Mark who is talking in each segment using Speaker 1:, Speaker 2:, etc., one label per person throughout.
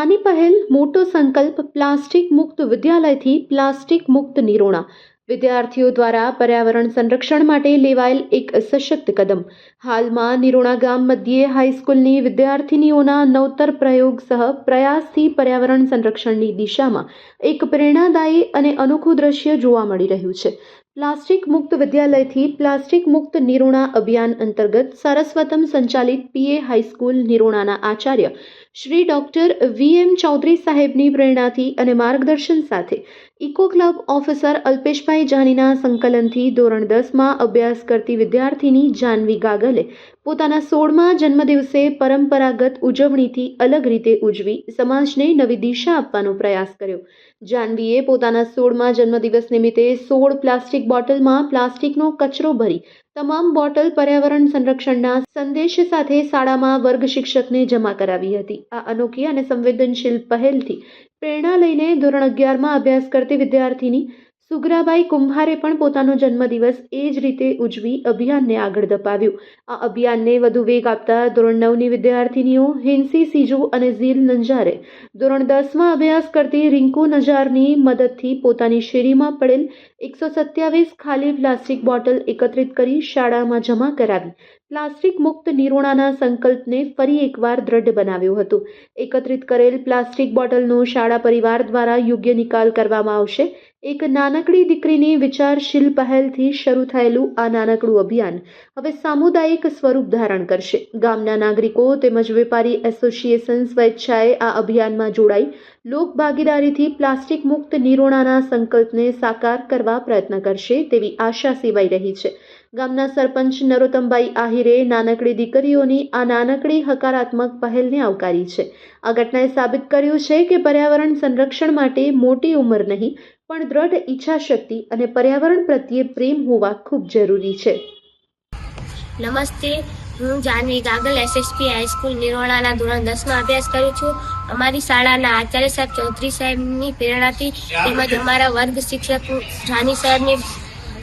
Speaker 1: નાની પહેલ, મોટો સંકલ્પ, પ્લાસ્ટિક મુક્ત વિદ્યાલયથી પ્લાસ્ટિક મુક્ત નિરોણા. વિદ્યાર્થીઓ દ્વારા પર્યાવરણ સંરક્ષણ માટે લેવાયેલ એક સશક્ત કદમ. હાલમાં નિરોણા ગામ મધ્યે હાઈસ્કૂલની વિદ્યાર્થિનીઓના નવતર પ્રયોગ સહ પ્રયાસથી પર્યાવરણ સંરક્ષણની દિશામાં એક પ્રેરણાદાયી અને અનોખું દ્રશ્ય જોવા મળી રહ્યું છે. પ્લાસ્ટિક મુક્ત વિદ્યાલયથી પ્લાસ્ટિક મુક્ત નિરોણા અભિયાન અંતર્ગત સારસ્વતમ સંચાલિત પીએ હાઈસ્કૂલ નિરોણાના Acharya Shri doctor V M Chaudhari સાહેબની પ્રેરણાથી અને માર્ગદર્શન સાથે ઇકો ક્લબ ઓફિસર અલ્પેશભાઈ જાનીના સંકલનથી ધોરણ દસમાં અભ્યાસ કરતી વિદ્યાર્થીની જાનવી ગાગલે પોતાના સોળમા જન્મદિવસે પરંપરાગત ઉજવણીથી અલગ રીતે ઉજવી સમાજને નવી દિશા આપવાનો પ્રયાસ કર્યો. જાનવીએ પોતાના સોળમા જન્મદિવસ નિમિત્તે સોળ પ્લાસ્ટિક બોટલમાં પ્લાસ્ટિકનો કચરો ભરી તમામ બોટલ પર્યાવરણ સંરક્ષણના સંદેશ સાથે શાળામાં વર્ગ શિક્ષકને જમા કરાવી હતી. આ અનોખી અને સંવેદનશીલ પહેલથી પ્રેરણા લઈને ધોરણ અગિયારમાં અભ્યાસ કરતી વિદ્યાર્થીની સુગ્રાબાઈ કુંભારે પણ પોતાનો જન્મદિવસ એ જ રીતે ઉજવી અભિયાનને આગળ ધપાવ્યું. આ અભિયાનને વધુ વેગ આપતા ધોરણ નવની વિદ્યાર્થિનીઓ હિન્સી સીજુ અને ઝીલ નંજારે. ધોરણ દસમાં અભ્યાસ કરતી રિંકુ નજારની મદદથી પોતાની શેરીમાં પડેલ એકસો સત્યાવીસ ખાલી પ્લાસ્ટિક બોટલ એકત્રિત કરી શાળામાં જમા કરાવી. પ્લાસ્ટિક મુક્ત નિરોણાના સંકલ્પને ફરી એકવાર દ્રઢ બનાવ્યો હતો. એકત્રિત કરેલ પ્લાસ્ટિક બોટલનો શાળા પરિવાર દ્વારા યોગ્ય નિકાલ કરવામાં આવશે. એક નાનકડી દીકરીની વિચારશીલ પહેલથી શરૂ થયેલું આ નાનકડું અભિયાન હવે સામુદાયિક સ્વરૂપ ધારણ કરશે. ગામના નાગરિકો તેમજ વેપારી એસોસિએશન સ્વેચ્છાએ આ અભિયાનમાં જોડાઈ લોક ભાગીદારીથી પ્લાસ્ટિક મુક્ત નિરોણાના સંકલ્પને સાકાર કરવા પ્રયત્ન કરશે તેવી આશા સેવાઈ રહી છે. ગામના સરપંચ નરોત્તમભાઈ આહિરે નાનકડી દીકરીઓની આ નાનકડી હકારાત્મક પહેલને આવકારી છે. આ ઘટનાએ સાબિત કર્યું છે કે પર્યાવરણ સંરક્ષણ માટે મોટી ઉંમર નહીં, પણ દ્રઢ ઈચ્છાશક્તિ અને પર્યાવરણ પ્રત્યે પ્રેમ હોવા ખૂબ જરૂરી છે.
Speaker 2: નમસ્તે, હું Janvi Gagal SSP high school નિરોણાના ધોરણ દસમાં અભ્યાસ કરું છું. અમારી શાળાના આચાર્ય સાહેબ ચૌધરી સાહેબની પ્રેરણાથી તેમજ અમારા વર્ગ શિક્ષક જાની સાહેબની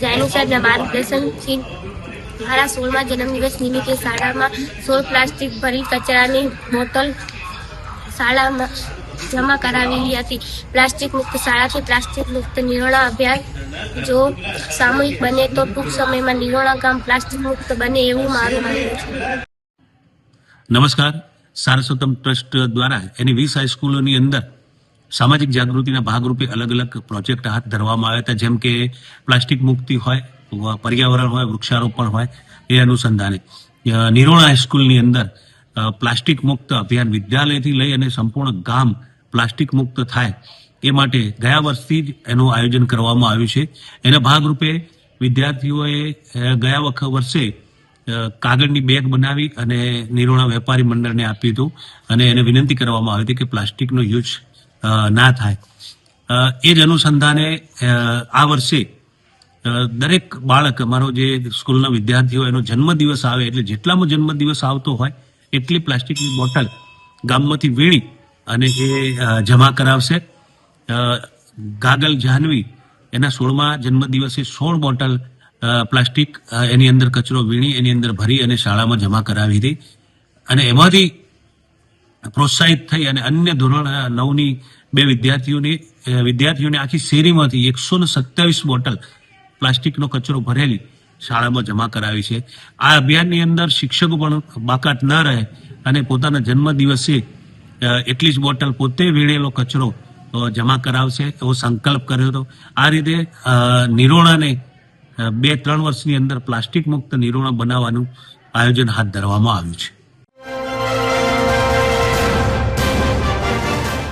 Speaker 2: જાની સાહેબના માર્ગદર્શનથી મારા સોળમા જન્મદિવસ નિમિત્તે શાળામાં સોળ પ્લાસ્ટિક ભરી કચરાની બોટલ શાળામાં જમા કરાવેલી હતી. પ્લાસ્ટિક મુક્ત શાળાથી પ્લાસ્ટિક મુક્ત નિરોણા અભિયાન જો સામૂહિક બને તો ટૂંક સમયમાં નિરોણા ગામ પ્લાસ્ટિક મુક્ત બને એવું મારું માનવું છે.
Speaker 3: નમસ્કાર. સારસ્વતમ ટ્રસ્ટ દ્વારા એની વીસ હાઈસ્કૂલોની અંદર સામાજિક જાગૃતિના ભાગરૂપે અલગ અલગ પ્રોજેક્ટ હાથ ધરવામાં આવ્યા હતા. જેમ કે પ્લાસ્ટિક મુક્તિ હોય પર્યાવરણ હોય, વૃક્ષારોપણ હોય, એ અનુસંધાને. નિરોણા હાઈસ્કૂલની અંદર પ્લાસ્ટિક મુક્ત અભિયાન વિદ્યાલયથી લઈ અને સંપૂર્ણ ગામ પ્લાસ્ટિક મુક્ત થાય, એ માટે ગયા વર્ષથી જ એનું આયોજન કરવામાં આવ્યું છે. એના ભાગરૂપે વિદ્યાર્થીઓએ ગયા વખત વર્ષે કાગળની બેગ બનાવી અને નિરોણા વેપારી મંડળને આપ્યું હતું. અને એને વિનંતી કરવામાં આવી હતી કે પ્લાસ્ટિકનો યુઝ ના થાય. એ જ અનુસંધાને આ વર્ષે દરેક બાળક, અમારો જે સ્કૂલના વિદ્યાર્થીઓ, એનો જન્મદિવસ આવે, એટલે જેટલામાં જન્મદિવસ આવતો હોય, એટલી પ્લાસ્ટિકની બોટલ ગામમાંથી વીણી અને એ જમા કરાવશે. ગાગલ જાહ્નવી એના સોળમા જન્મદિવસે સોળ બોટલ પ્લાસ્ટિક એની અંદર કચરો વીણી, એની અંદર ભરી અને શાળામાં જમા કરાવી હતી. અને એમાંથી પ્રોત્સાહિત થઈ અને અન્ય ધોરણ નવની બે વિદ્યાર્થીઓની વિદ્યાર્થીઓને આખી શેરીમાંથી એકસો ને સત્યાવીસ બોટલ પ્લાસ્ટિકનો કચરો ભરેલી શાળામાં જમા કરાવી છે. આ અભિયાનની અંદર શિક્ષકો પણ બાકાત ન રહે અને પોતાના જન્મદિવસે દિવસે એટલી જ બોટલ પોતે વીણેલો કચરો જમા કરાવશે એવો સંકલ્પ કર્યો હતો. આ રીતે નિરોણાને બે ત્રણ વર્ષની અંદર પ્લાસ્ટિક મુક્ત નિરોણા બનાવવાનું આયોજન હાથ ધરવામાં આવ્યું છે.